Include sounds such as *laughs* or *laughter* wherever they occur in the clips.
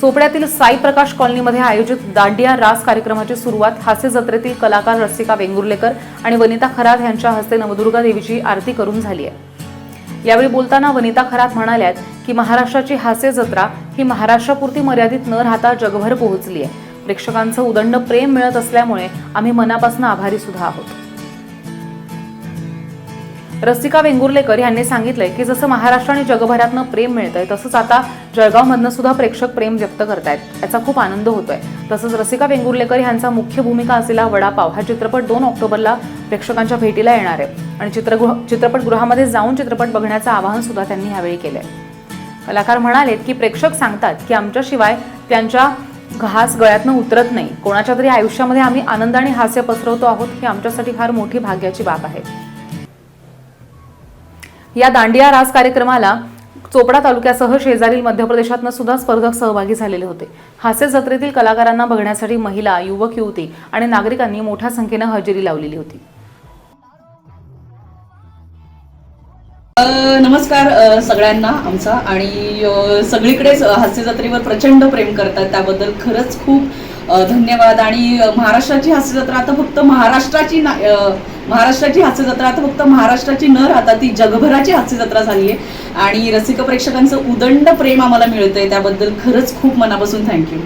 चोपड्यातील साई प्रकाश कॉलनीमध्ये आयोजित दांडिया रास कार्यक्रमाची सुरुवात हास्य जत्रेतील कलाकार रसिका वेंगुर्लेकर आणि वनिता खरात यांच्या हस्ते नवदुर्गा देवीची आरती करून झाली आहे. यावेळी बोलताना वनिता खरात म्हणाल्यात की महाराष्ट्राची हास्य जत्रा ही महाराष्ट्रापुरती मर्यादित न राहता जगभर पोहोचली आहे. प्रेक्षकांचं उदंड प्रेम मिळत असल्यामुळे आम्ही मनापासून आभारी सुद्धा आहोत. रसिका वेंगुर्लेकर यांनी सांगितलंय की जसं महाराष्ट्र आणि जगभरातनं प्रेम मिळतंय तसंच आता जळगावमधनं सुद्धा प्रेक्षक प्रेम व्यक्त करतायत. याचा खूप आनंद होतोय. तसंच रसिका वेंगुर्लेकर यांचा मुख्य भूमिका असलेला वडापाव हा चित्रपट दोन ऑक्टोबरला प्रेक्षकांच्या भेटीला येणार आहे. आणि चित्रगृह चित्रपटगृहामध्ये जाऊन चित्रपट बघण्याचं आवाहन सुद्धा त्यांनी यावेळी केलंय. कलाकार म्हणालेत की प्रेक्षक सांगतात की आमच्याशिवाय त्यांच्या घास गळ्यातनं उतरत नाही. कोणाच्या तरी आयुष्यामध्ये आम्ही आनंद आणि हास्य पसरवतो आहोत ही आमच्यासाठी फार मोठी भाग्याची बाब आहे. या दांडिया रास कार्यक्रमाला चोपडा तालुक्यासह शेजारील मध्य प्रदेशातनं सुद्धा स्पर्धक सहभागी झालेले होते. हास्य जत्रेतील कलाकारांना बघण्यासाठी महिला युवक युवती आणि नागरिकांनी मोठ्या संख्येनं हजेरी लावलेली होती. अ, नमस्कार सगळ्यांना आमचा. आणि सगळीकडेच हास्य जत्रेवर प्रचंड प्रेम करतात. त्याबद्दल खरंच खूप धन्यवाद. आणि महाराष्ट्राची हास्य जत्रा आता फक्त महाराष्ट्राची ना- महाराष्ट्राची हास्य जत्रा आता फक्त महाराष्ट्राची न राहता ती जगभराची हास्य जत्रा झाली आहे आणि रसिक प्रेक्षकांचं उदंड प्रेम आम्हाला मिळतंय. त्याबद्दल खरंच खूप मनापासून थँक्यू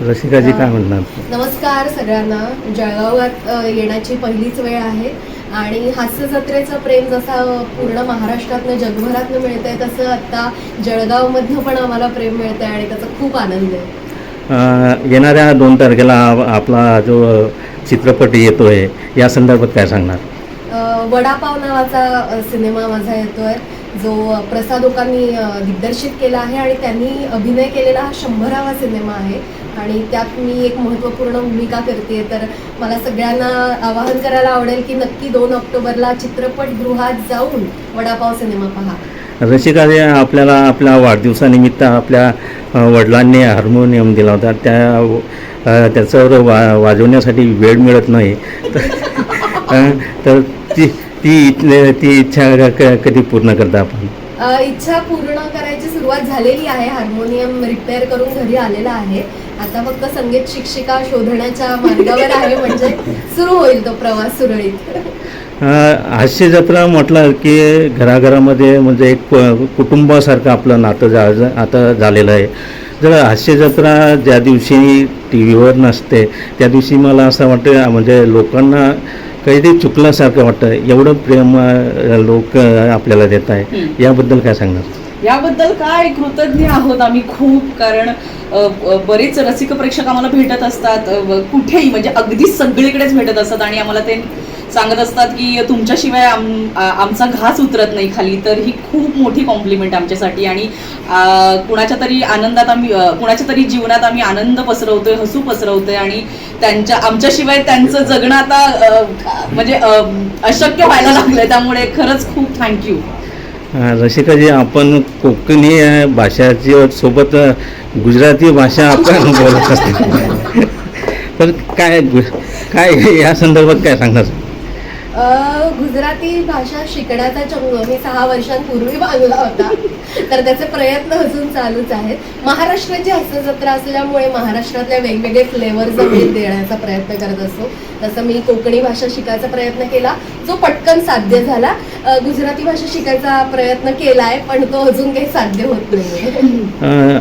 रसिकाजी काय म्हणणार? नमस्कार सगळ्यांना. जळगावात येण्याची पहिलीच वेळ आहे. आणि हास्य जत्रेचं प्रेम जसं पूर्ण महाराष्ट्रातनं जगभरातनं मिळतंय तसं आता जळगावमधनं पण आम्हाला प्रेम मिळतंय आणि त्याचा खूप आनंद आहे. येणाऱ्या दोन तारखेला आपला जो चित्रपट येतोय या संदर्भात काय सांगणार? वडापाव नावाचा सिनेमा माझा येतोय. जो अ, प्रसाद ओकांनी दिग्दर्शित केला आहे आणि त्यांनी अभिनय केलेला हा शंभरावा सिनेमा आहे. आणि त्यात मी एक महत्त्वपूर्ण भूमिका करते तर मला सगळ्यांना आवाहन करायला आवडेल की नक्की दोन ऑक्टोबरला चित्रपटगृहात जाऊन वडापाव सिनेमा पहा. रसिकाजी आपल्याला आपल्या वाढदिवसानिमित्त आपल्या वडिलांनी हार्मोनियम दिला होता. त्या त्याचं त्याच्यावर वा वाजवण्यासाठी वेळ मिळत नाही. तर तर ती ती ती इच्छा कधी पूर्ण करता आपण? इच्छा पूर्ण करायची सुरुवात झालेली आहे. हार्मोनियम रिपेअर करून घरी आलेला आहे. आता फक्त संगीत शिक्षिका शोधण्याच्या मार्गावर आहे. म्हणजे सुरू होईल तो प्रवास सुरळीत. हास्य जत्रा म्हटलं की घराघरामध्ये म्हणजे एक कुटुंबासारखं आपलं नातं जा आता झालेलं आहे. जर हास्य जत्रा ज्या दिवशी टी व्हीवर नसते त्या दिवशी मला असं वाटतं म्हणजे लोकांना काहीतरी चुकल्यासारखं वाटतं. एवढं प्रेम लोक आपल्याला देत आहे. याबद्दल काय सांगणार? याबद्दल काय कृतज्ञ आहोत आम्ही खूप कारण बरेच रसिक प्रेक्षक आम्हाला भेटत असतात. कुठेही म्हणजे अगदी सगळीकडेच भेटत असतात आणि आम्हाला ते सांगत असतात की तुमच्याशिवाय आम आमचा घास उतरत नाही खाली. तर ही खूप मोठी कॉम्प्लिमेंट आमच्यासाठी. आणि कुणाच्या तरी आनंदात आम्ही कुणाच्या तरी जीवनात आम्ही आनंद पसरवतोय हसू पसरवतोय आणि त्यांच्या आमच्याशिवाय त्यांचं जगणं आता म्हणजे अशक्य व्हायला लागलंय. त्यामुळे खरंच खूप थँक्यू रसिकाजी आपण कोकणी भाषाची सोबत गुजराती भाषा आपण बोलत असते. तर *laughs* काय काय या संदर्भात काय सांगणार? गुजराती भाषा शिकण्याचा चंग. मी सहा वर्षांपूर्वी बांधला होता. तर त्याचे प्रयत्न अजून चालूच आहेत. महाराष्ट्राची हास्य जत्रा असल्यामुळे महाराष्ट्रातल्या वेगवेगळे फ्लेवर्स आम्ही देण्याचा प्रयत्न करत असतो. तसं मी कोकणी भाषा शिकायचा प्रयत्न केला. जो पटकन साध्य झाला. गुजराती भाषा शिकायचा प्रयत्न केलाय पण तो अजून काही साध्य होत नाही